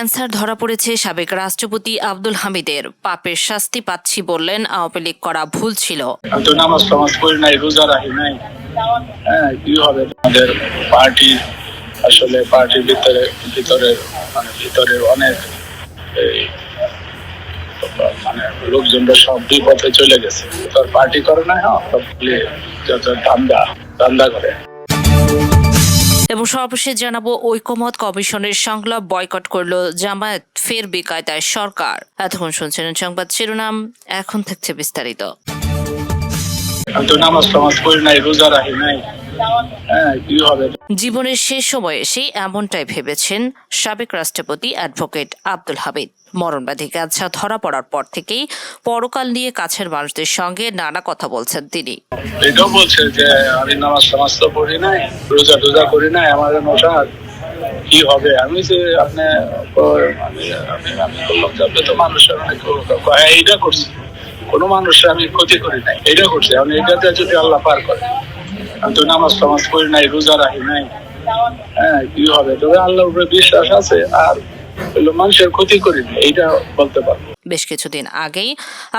Cancer ধরা পড়েছে সাবেক রাষ্ট্রপতি আব্দুল হামিদের। পাপের শাস্তি পাচ্ছি বললেন আওয়ামী লীগ করা ভুল ছিল। হ্যাঁ আসলে পার্টির ভিতরে ভিতরে মানে ভিতরে অনেক মানে লোকজনরা সব বিপথে চলে গেছে। তোর পার্টি করে না হ্যাঁ ধান্দা ধান্দা করে। সর্বশেষ জানাব ঐকমত কমিশনের সংলাপ বয়কট করল জামায়াত ফের বেকায়দায় সরকার। এতক্ষণ শুনছেন সংবাদ শিরোনাম এখন থাকছে বিস্তারিত। রোজা নাই। হ্যাঁ জীবনের শেষ সময়ে সেই এমনটাই ভেবেছেন সাবেক রাষ্ট্রপতি অ্যাডভোকেট আব্দুল হামিদ। মরণব্যাধি ক্যান্সার ধরা পড়ার পর থেকেই পরকাল নিয়ে কাছের মানুষদের সঙ্গে নানা কথা বলছেন তিনি। এটাও বলছে যে, আমি নামাজ টামাজ তো পড়ি নাই, রোজা টোজা করি নাই, আমার নশাদ কি হবে? আমি যে, আপনি তো মানুষের অনেক এইটা করছি। কোনো মানুষের আমি ক্ষতি করি নাই এটা করছি। আমি এটাতে যদি আল্লাহ পার করে, আমি তো নামাজ টামাজ করি নাই, রোজা রাখি নাই হ্যাঁ কি হবে? তবে আল্লাহর উপরে বিশ্বাস আছে, আর মানুষের ক্ষতি করি এইটা বলতে পারব। বেশ কিছুদিন আগেই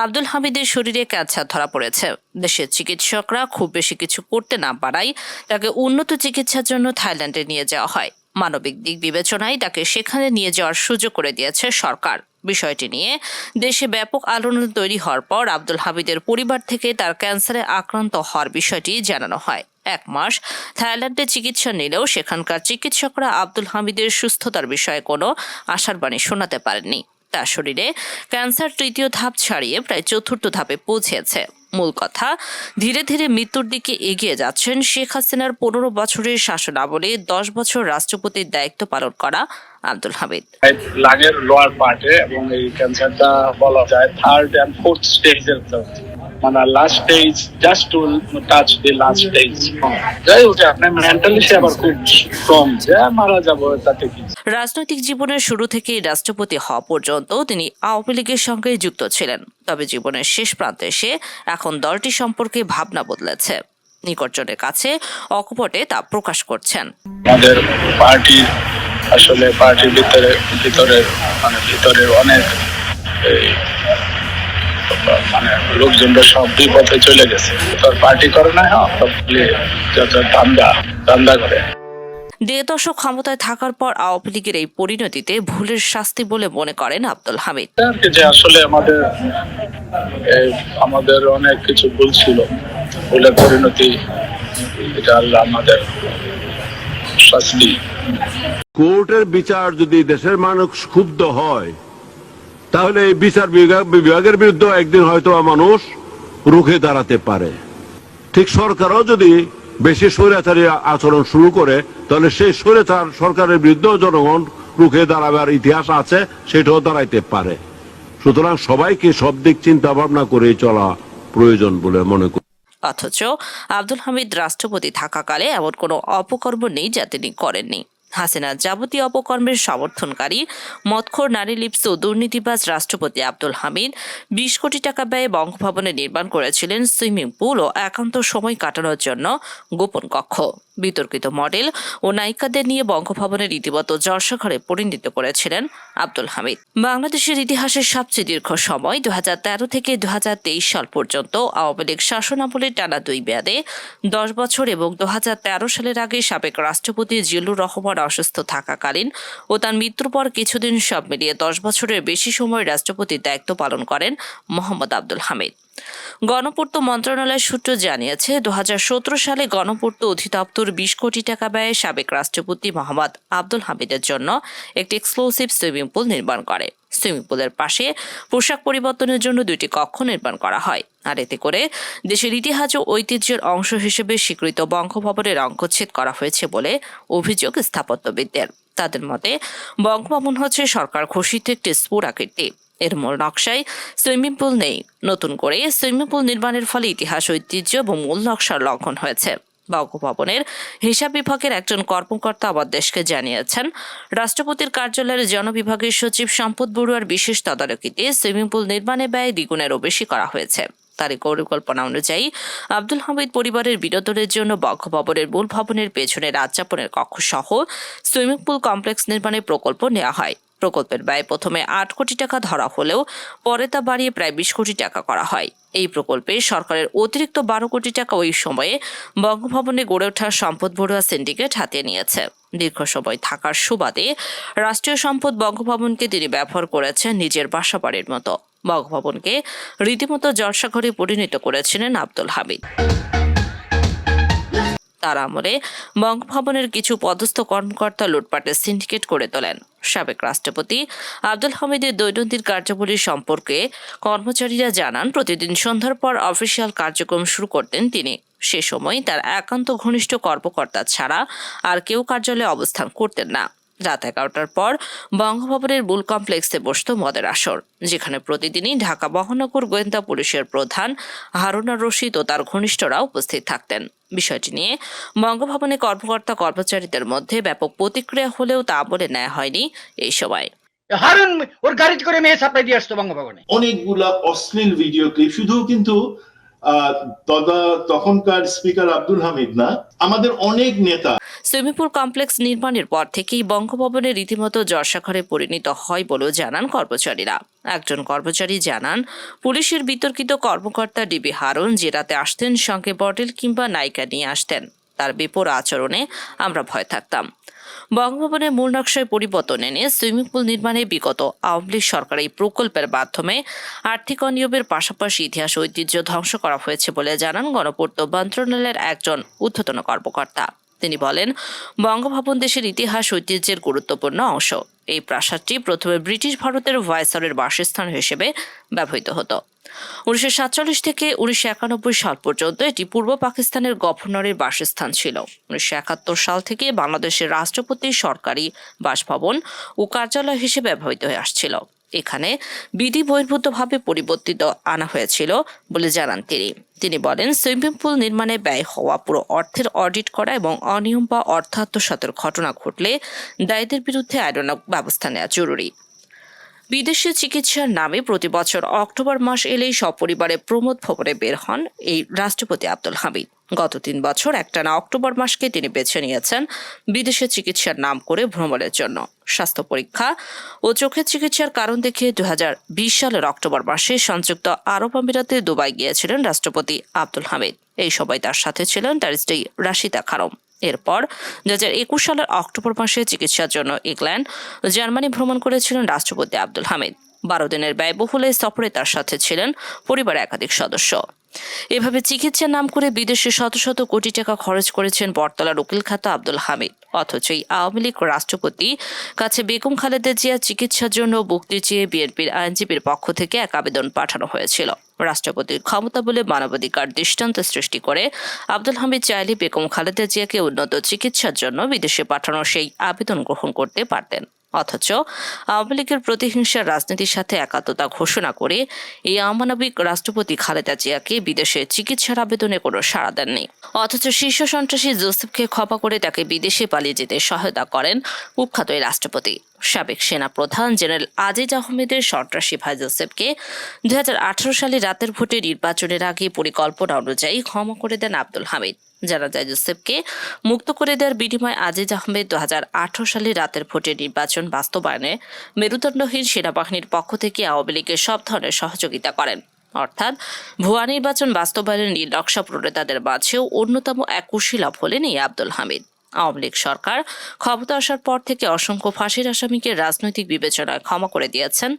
আব্দুল হামিদের শরীরে ক্যান্সার ধরা পড়েছে। দেশের চিকিৎসকরা খুব বেশি কিছু করতে না পারায় তাকে উন্নত চিকিৎসার জন্য থাইল্যান্ডে নিয়ে যাওয়া হয়। মানবিক দিক বিবেচনায় তাকে সেখানে নিয়ে যাওয়ার সুযোগ করে দিয়েছে সরকার। বিষয়টি নিয়ে দেশে ব্যাপক আলোড়ন তৈরি হওয়ার পর আব্দুল হামিদের পরিবার থেকে তার ক্যান্সারে আক্রান্ত হওয়ার বিষয়টি জানানো হয়। এক মাস। থাইল্যান্ডে চিকিৎসা নিলেও সেখানকার চিকিৎসকরা আব্দুল হামিদের সুস্থতার বিষয়ে কোনো আশার বাণী শোনাতে পারেননি। তার শরীরে ক্যান্সার তৃতীয় ধাপ ছাড়িয়ে প্রায় চতুর্থ ধাপে পৌঁছেছে। মূল কথা, ধীরে ধীরে মৃত্যুর দিকে এগিয়ে যাচ্ছেন শেখ হাসিনার পনেরো বছরের শাসন আমলে দশ বছর রাষ্ট্রপতির দায়িত্ব পালন করা আব্দুল হামিদ। লাঙের লোয়ার পার্টে এবং এই ক্যান্সারটা বলা যায় থার্ড অ্যান্ড ফোর্থ স্টেজের মানে যাই হোক আপনার মেন্টালি সে আবার খুব স্ট্রং যে মারা যাব তাতে কি? রাজনৈতিক জীবনের শুরু থেকেই রাষ্ট্রপতি হওয়া পর্যন্ত তিনি আওয়ামী লীগের সঙ্গে যুক্ত ছিলেন। তবে জীবনের শেষ প্রান্তে এসে এখন দলটি সম্পর্কে ভাবনা বদলেছে। নিকটজনের কাছে অকপটে তা প্রকাশ করছেন। আমাদের পার্টির আসলে পার্টির ভিতরে ভিতরে মানে ভিতরে অনেক মানে লোকজনরা সব বিপথে চলে গেছে। তোর পার্টি করে না হ্যাঁ সব ধান্দা ধান্দা করে। দেড় দশক ক্ষমতায় থাকার পর আওয়ামী লীগের এই পরিণতিতে ভুলের শাস্তি বলে মনে করেন আব্দুল হামিদ। যে আসলে আমাদের আমাদের অনেক কিছু ভুল ছিল। ভুলের পরিণতি এটা আল্লাহ আমাদের শাস্তি। কোর্টের বিচার যদি দেশের মানুষ ক্ষুব্ধ হয় তাহলে এই বিচার বিভাগ বিভাগের বিরুদ্ধে একদিন হয়তো মানুষ রুখে দাঁড়াতে পারে। ঠিক সরকারও যদি বেশি স্বৈরাচারী আচরণ শুরু করে, তাহলে সেই স্বৈরাচার সরকারের বিরুদ্ধেও জনগণ রুখে দাঁড়াবার ইতিহাস আছে, সেটাও দাঁড়াইতে পারে। সুতরাং সবাইকে সব দিক চিন্তা ভাবনা করে চলা প্রয়োজন বলে মনে করি। অথচ আব্দুল হামিদ রাষ্ট্রপতি থাকাকালে এমন কোনো অপকর্ম নেই যা তিনি করেননি। হাসিনার যাবতীয় অপকর্মের সমর্থনকারী, মদখোর নারী লিপ্স ও দুর্নীতিবাজ রাষ্ট্রপতি আব্দুল হামিদ বিশ কোটি টাকা ব্যয়ে বঙ্গভবনে নির্মাণ করেছিলেন সুইমিং পুল ও একান্ত সময় কাটানোর জন্য গোপন কক্ষ। বিতর্কিত মডেল ও নায়িকাদের নিয়ে বঙ্গভবনের রীতিমতো জলসাঘরে পরিণত করেছিলেন আব্দুল হামিদ। বাংলাদেশের ইতিহাসের সবচেয়ে দীর্ঘ সময় দু হাজার তেরো থেকে দু হাজার তেইশ সাল পর্যন্ত আওয়ামী লীগ শাসনামলের টানা দুই মেয়াদে দশ বছর এবং দু হাজার তেরো সালের আগে সাবেক রাষ্ট্রপতি জিল্লুর রহমান অসুস্থ থাকাকালীন ও তার মৃত্যুর পর কিছুদিন সব মিলিয়ে দশ বছরের বেশি সময় রাষ্ট্রপতির দায়িত্ব পালন করেন মোহাম্মদ আব্দুল হামিদ। গণপূর্ত মন্ত্রণালয় সূত্র জানিয়েছে দু হাজার সতেরো সালে গণপূর্ত অধিদপ্তর বিশ কোটি টাকা ব্যয়ে সাবেক রাষ্ট্রপতি মোহাম্মদ আব্দুল হামিদের জন্য একটি এক্সক্লুসিভ সুইমিং পুল নির্মাণ করে। সুইমিং পুলের পাশে পোশাক পরিবর্তনের জন্য দুটি কক্ষ নির্মাণ করা হয়। আর এতে করে দেশের ইতিহাস ও ঐতিহ্যের অংশ হিসেবে স্বীকৃত বঙ্গভবনের অঙ্কচ্ছেদ করা হয়েছে বলে অভিযোগ স্থাপত্যবিদদের। তাদের মতে, বঙ্গভবন হচ্ছে সরকার ঘোষিত একটি স্ফুর আকৃতি এর মূল নকশায় সুইমিং পুল নেই। নতুন করে সুইমিং পুল নির্মাণের ফলে ইতিহাস, ঐতিহ্য এবং মূল নকশার লঙ্ঘন হয়েছে। বঙ্গভবনের হিসাব বিভাগের একজন কর্মকর্তা আবার দেশকে জানিয়েছেন, রাষ্ট্রপতির কার্যালয়ের জনবিভাগের সচিব সম্পদ বড়ুয়ার বিশেষ তদারকিতে সুইমিং পুল নির্মাণে ব্যয় দ্বিগুণেরও বেশি করা হয়েছে। তারই পরিকল্পনা অনুযায়ী আব্দুল হামিদ পরিবারের বিনোদনের জন্য বঙ্গভবনের মূল ভবনের পেছনে রাজযাপনের কক্ষ সহ সুইমিং পুল কমপ্লেক্স নির্মাণের প্রকল্প নেওয়া হয়। প্রকল্পের ব্যয় প্রথমে আট কোটি টাকা ধরা হলেও পরে তা বাড়িয়ে প্রায় বিশ কোটি টাকা করা হয়। এই প্রকল্পে সরকারের অতিরিক্ত বারো কোটি টাকা ওই সময়ে বঙ্গভবনে গড়ে ওঠা সম্পদ বড়ুয়া সিন্ডিকেট হাতিয়ে নিয়েছে। দীর্ঘ সময় থাকার সুবাদে রাষ্ট্রীয় সম্পদ বঙ্গভবনকে তিনি ব্যবহার করেছেন নিজের বাসাবাড়ির মতো। বঙ্গভবনকে রীতিমতো জলসাঘরে পরিণত করেছিলেন আব্দুল হামিদ। তার আমলে বঙ্গভবনের কিছু পদস্থ কর্মকর্তা লুটপাটের সিন্ডিকেট করে তোলেন। সাবেক রাষ্ট্রপতি আব্দুল হামিদের দৈনন্দিন কার্যাবলী সম্পর্কে কর্মচারীরা জানান, প্রতিদিন সন্ধ্যার পর অফিসিয়াল কার্যক্রম শুরু করতেন তিনি। সে সময় তার একান্ত ঘনিষ্ঠ কর্মকর্তা ছাড়া আর কেউ কার্যালয়ে অবস্থান করতেন না। রাত এগারোটার পর বঙ্গভবনের মূল কমপ্লেক্সে বসত মদের আসর যেখানে প্রতিদিনই ঢাকা মহানগর গোয়েন্দা পুলিশের প্রধান হারুনা রশিদ ও তার ঘনিষ্ঠরা উপস্থিত থাকতেন। বিষয়টি নিয়ে বঙ্গভবনে কর্মকর্তা কর্মচারীদের মধ্যে ব্যাপক প্রতিক্রিয়া হলেও তা বলে নেওয়া হয়নি এই সময়। হারুন ওর গাড়িতে করে মেয়ে সাপ্লাই দিয়ে আসতো বঙ্গভবনে। অনেকগুলা অশ্লীল ভিডিও ক্লিপ শুধু কিন্তু তখনকার স্পিকার আব্দুল হামিদ না, আমাদের অনেক নেতা। সুইমিং পুল কমপ্লেক্স নির্মাণের পর থেকেই বঙ্গভবনে রীতিমতো জর্ষাঘরে পরিণত হয় বলেও জানান কর্মচারীরা। একজন কর্মচারী জানান, পুলিশের বিতর্কিত কর্মকর্তা ডিবি হারুন যে রাতে আসতেন, সঙ্গে বটল কিংবা নায়িকা নিয়ে আসতেন। তার বিপর আচরণে আমরা ভয় থাকতাম। বঙ্গভবনের মূল নকশায় পরিবর্তন এনে সুইমিং পুল নির্মাণে বিগত আওয়ামী লীগ সরকার এই প্রকল্পের মাধ্যমে আর্থিক অনিয়মের পাশাপাশি ইতিহাস ঐতিহ্য ধ্বংস করা হয়েছে বলে জানান গণপূর্ত মন্ত্রণালয়ের একজন ঊর্ধ্বতন কর্মকর্তা। তিনি বলেন, বঙ্গভবন দেশের ইতিহাস ঐতিহ্যের গুরুত্বপূর্ণ অংশ। এই প্রাসাদটি প্রথমে ব্রিটিশ ভারতের ভাইসরের বাসস্থান হিসেবে ব্যবহৃত হতো। উনিশশো সাতচল্লিশ থেকে উনিশশো একানব্বই সাল পর্যন্ত এটি পূর্ব পাকিস্তানের গভর্নরের বাসস্থান ছিল। উনিশশো একাত্তর সাল থেকে বাংলাদেশের রাষ্ট্রপতির সরকারি বাসভবন ও কার্যালয় হিসেবে ব্যবহৃত হয়ে আসছিল। এখানে বিধি বহির্ভূতভাবে পরিবর্তিত আনা হয়েছিল বলে জানান তিনি। তিনি বলেন, সুইমিং পুল নির্মাণে ব্যয় হওয়া পুরো অর্থের অডিট করা এবং অনিয়ম বা অর্থ আত্মসাতের ঘটনা ঘটলে দায়ীদের বিরুদ্ধে আইনানক ব্যবস্থা নেওয়া জরুরি। বিদেশে চিকিৎসার নামে প্রতি বছর অক্টোবর মাস এলেই সপরিবারে প্রমোদ ভবনে বের হন এই রাষ্ট্রপতি আব্দুল হামিদ। গত তিন বছর একটানা অক্টোবর মাসকে তিনি বেছে নিয়েছেন বিদেশে চিকিৎসার নাম করে ভ্রমণের জন্য। স্বাস্থ্য পরীক্ষা ও চোখের চিকিৎসার কারণ দেখে দু সালের অক্টোবর মাসে সংযুক্ত আরব আমিরাতে দুবাই গিয়েছিলেন রাষ্ট্রপতি আব্দুল হামিদ। এই সময় তার সাথে ছিলেন তার স্ত্রী রাশিদা খারম এরপর দু হাজার একুশ সালের অক্টোবর মাসে চিকিৎসার জন্য ইংল্যান্ড জার্মানি ভ্রমণ করেছিলেন রাষ্ট্রপতি আব্দুল হামিদ। বারো দিনের ব্যয়বহুল এই সফরে তার সাথে ছিলেন পরিবারের একাধিক সদস্য। এভাবে চিকিৎসার নাম করে বিদেশে শত শত কোটি টাকা খরচ করেছেন বটতলার উকিল খাতা আব্দুল হামিদ। অথচ এই আওয়ামী লীগ রাষ্ট্রপতি কাছে বেগম খালেদা জিয়া চিকিৎসার জন্য মুক্তি চেয়ে বিএনপির আইনজীবীর পক্ষ থেকে এক আবেদন পাঠানো হয়েছিল। রাষ্ট্রপতির ক্ষমতা বলে মানবাধিকার দৃষ্টান্ত সৃষ্টি করে। আব্দুল হামিদ চাইলে বেগম খালেদা জিয়াকে উন্নত চিকিৎসার জন্য বিদেশে পাঠানোর সেই আবেদন গ্রহণ করতে পারতেন। অথচ আওয়ামী লীগের প্রতিহিংসার রাজনীতির সাথে একাত্মতা ঘোষণা করে এই অমানবিক রাষ্ট্রপতি খালেদা জিয়াকে বিদেশে চিকিৎসার আবেদনে কোনো সাড়া দেননি। অথচ শীর্ষ সন্ত্রাসী জোসেফকে ক্ষমা করে তাকে বিদেশে পালিয়ে যেতে সহায়তা করেন কুখ্যাত এই রাষ্ট্রপতি। সাবেক সেনা প্রধান জেনারেল আজিজ আহমেদের সন্ত্রাসী ভাই জোসেফকে দুই হাজার আঠারো সালে রাতের ভোটে নির্বাচনের আগে পরিকল্পনা অনুযায়ী ক্ষমা করে দেন আব্দুল হামিদ। জানা যায় জোসেফকে মুক্ত করে দেওয়ার বিনিময়ে আজিজ আহমেদ দু হাজার আঠারো সালে রাতের ভোটে নির্বাচন বাস্তবায়নে মেরুদণ্ডহীন সেনাবাহিনীর পক্ষ থেকে আওয়ামী লীগের সব ধরনের সহযোগিতা করেন। অর্থাৎ ভুয়া নির্বাচন বাস্তবায়নের নীল নকশা প্রণেতাদের মাঝেও অন্যতম এক কুশীলভ হলেন এই আব্দুল হামিদ। আওয়ামী লীগ সরকার ক্ষমতা আসার পর থেকে অসংখ্য ফাঁসির আসামিকে রাজনৈতিক বিবেচনায় ক্ষমা করে দিয়েছেন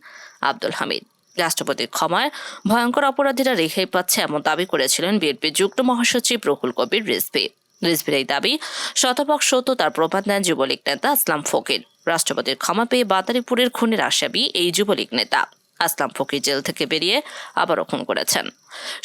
আব্দুল হামিদ। রাষ্ট্রপতির ক্ষমায় ভয়ঙ্কর অপরাধীরা রেহাই পাচ্ছে এমন দাবি করেছিলেন বিএনপির যুগ্ম মহাসচিব রহুল কবির রিজভি। রিজভির এই দাবি, শতভাগ সত্য তার প্রবাদ নেন যুবলীগ নেতা আসলাম ফকির। রাষ্ট্রপতির ক্ষমা পেয়ে বাতারিপুরের খুনের আসামি এই যুবলীগ নেতা। আসলাম ফকির জেল থেকে বেরিয়ে আবারও খুন করেছেন।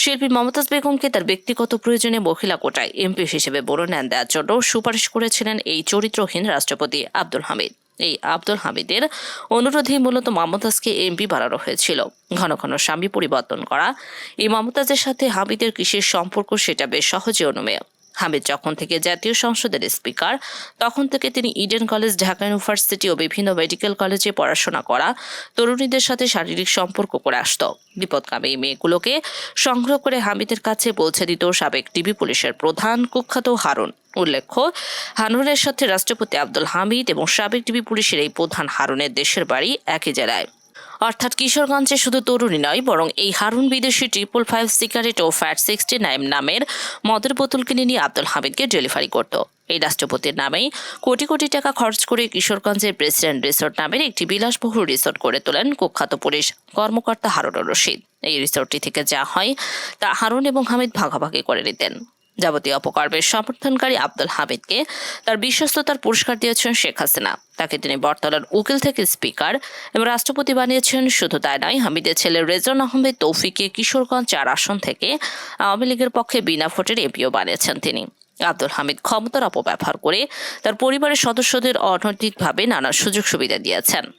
শিল্পী মমতাজ বেগমকে তার ব্যক্তিগত প্রয়োজনে মহিলা কোটায় এমপি হিসেবে মনোনয়ন দেওয়ার জন্য সুপারিশ করেছিলেন এই চরিত্রহীন রাষ্ট্রপতি আব্দুল হামিদ। এই আব্দুল হামিদের অনুরোধেই মূলত মমতাজকে এমপি বাড়ানো হয়েছিল। ঘন ঘন স্বামী পরিবর্তন করা, এই মমতাজের সাথে হামিদের কিসের সম্পর্ক সেটা বেশ সহজে অনুমেয় হামিদ যখন থেকে জাতীয় সংসদের স্পিকার, তখন থেকে তিনি ইডেন কলেজ, ঢাকা ইউনিভার্সিটি ও বিভিন্ন মেডিকেল কলেজে পড়াশোনা করা, তরুণীদের সাথে শারীরিক সম্পর্ক করে আসত। বিপদকামী এই মেয়েগুলোকে সংগ্রহ করে হামিদের কাছে পৌঁছে দিত সাবেক ডিবি পুলিশের প্রধান কুখ্যাত হারুন। উল্লেখ্য হারুনের সাথে রাষ্ট্রপতি আব্দুল হামিদ এবং সাবেক ডিবি পুলিশের এই প্রধান হারুনের দেশের বাড়ি একই জেলায়। অর্থাৎ কিশোরগঞ্জে শুধু তরুণী নয়, বরং এই হারুন বিদেশি ট্রিপল ফাইভ সিগারেট ও ফ্যাট সিক্সটি নাইন নামের মদের বোতল কিনে নিয়ে আব্দুল হামিদকে ডেলিভারি করত। এই রাষ্ট্রপতির নামেই কোটি কোটি টাকা খরচ করে কিশোরগঞ্জের প্রেসিডেন্ট রিসোর্ট নামের একটি বিলাসবহুল রিসোর্ট করে তোলেন কুখ্যাত পুলিশ কর্মকর্তা হারুনুর রশিদ। এই রিসোর্টটি থেকে যা হয়, তা হারুন এবং হামিদ ভাগাভাগি করে নিতেন। যাবতীয় অপকর্মের সমর্থনকারী আব্দুল হামিদকে তার বিশ্বস্ততার পুরস্কার দিয়েছেন শেখ হাসিনা। তাকে তিনি বর্তলার উকিল থেকে স্পিকার এবং রাষ্ট্রপতি বানিয়েছেন। শুধু তাই নয়, হামিদের ছেলে রেজন আহমেদ তৌফিকে কিশোরগঞ্জ চার আসন থেকে আওয়ামী লীগের পক্ষে বিনা ভোটের এমপিও বানিয়েছেন তিনি। আব্দুল হামিদ ক্ষমতার অপব্যবহার করে তার পরিবারের সদস্যদের অনৈতিকভাবে নানা সুযোগ সুবিধা দিয়েছেন।